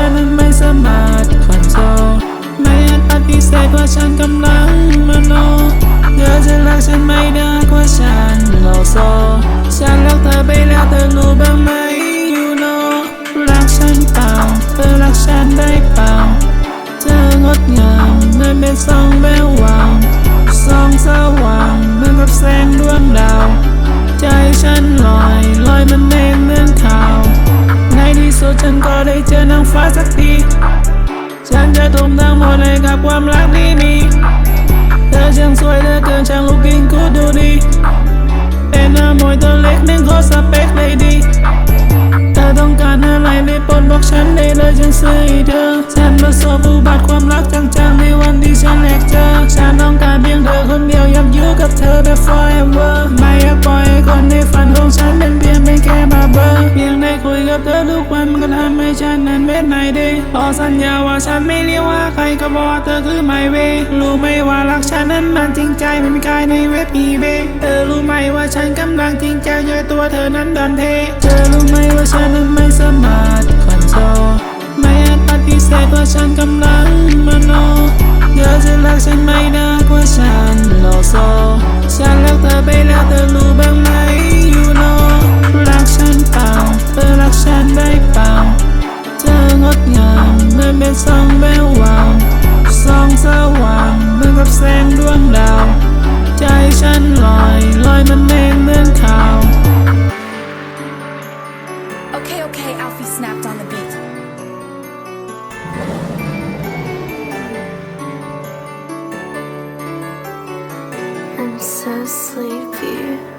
ฉันนั้นไม่สามารถคอนโทรลไม่อาจปฏิเสธว่าฉันกำลังมโนเธอจะรักฉันไม่ได้กว่าฉันโลโซฉันรักเธอไปแล้วเธอรู้บ้างไหม you know รักฉันเปล่าเธอรักฉันได้เปล่าเธองดงามมือนเป็นสองแวววาวสองสว่างเหมือนกับแสงดวงดาว ใจฉันลอยลอยมันเองเหมือน ทุ่มทั้งหมดให้กับความรักที่มีเธอช่างสวยเหลือเกินช่างลูกกิ้งกูดูดีเป็นหน้ามวยตัวเล็กหนึ่งขอสเปคเลยดีเธอต้องการอะไรได้โปรดบอกฉันได้เลยฉันซื้อให้เธอฉันประสบอุบัติ เม็ดไหนดีขอสัญญาว่าฉันไม่เลี้ยวว่าใครก็บอกเธอคือไม่เวรู้ไหมว่ารักฉันนั้นมันจริงใจไม่มีใครในเว็บอีเบเธอรู้ไหมว่าฉันกำลังจริงใจเจอตัวเธอนั้นดันเท เธอรู้ไหมว่าฉันนั้นไม่สามารถคอนโทรลไม่อาจปฏิเสธว่าฉันกำลังมโนเธอจะรักฉันไม่ได้กว่าฉันโลโซฉันรักเธอไปแล้วเธอรู้ แสงดวงดาว ใจฉันลอยลอยมันเองเหมือนข่าว Okay, okay, Alfie snapped on the beat. I'm so sleepy.